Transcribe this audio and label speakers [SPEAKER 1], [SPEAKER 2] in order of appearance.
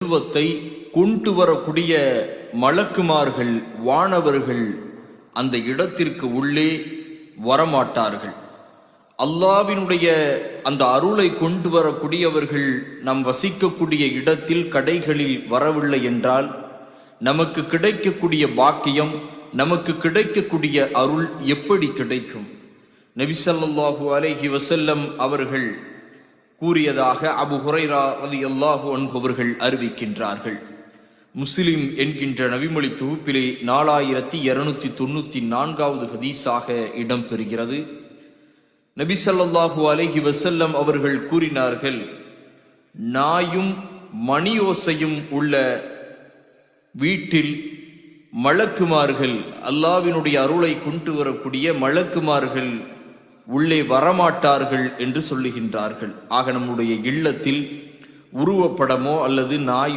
[SPEAKER 1] செல்வத்தை கொண்டு வரக்கூடிய மலக்குமார்கள் வானவர்கள் அந்த இடத்திற்கு உள்ளே வரமாட்டார்கள். அல்லாவினுடைய அந்த அருளை கொண்டு வரக்கூடியவர்கள் நம் வசிக்கக்கூடிய இடத்தில் கடைகளில் வரவில்லை என்றால் நமக்கு கிடைக்கக்கூடிய பாக்கியம் நமக்கு கிடைக்கக்கூடிய அருள் எப்படி கிடைக்கும்? நபிசல்லாஹு அலேஹி வசல்லம் அவர்கள் கூறியதாக அபு ஹுரைரா ரதி அல்லாஹு அவர்கள் அறிவிக்கின்றார்கள். முஸ்லிம் என்கின்ற நபிமொழி தொகுப்பிலே நாலாயிரத்தி இருநூத்தி தொண்ணூத்தி நான்காவது ஹதீஸாக இடம்பெறுகிறது. நபி ஸல்லல்லாஹு அலஹி வசல்லம் அவர்கள் கூறினார்கள் நாயும் மணியோசையும் உள்ள வீட்டில் மலக்குமார்கள் அல்லாவினுடைய அருளை கொண்டு வரக்கூடிய மலக்குமார்கள் உள்ளே வரமாட்டார்கள் என்று சொல்லுகின்றார்கள். ஆக நம்முடைய இல்லத்தில் உருவப்படமோ அல்லது நாய்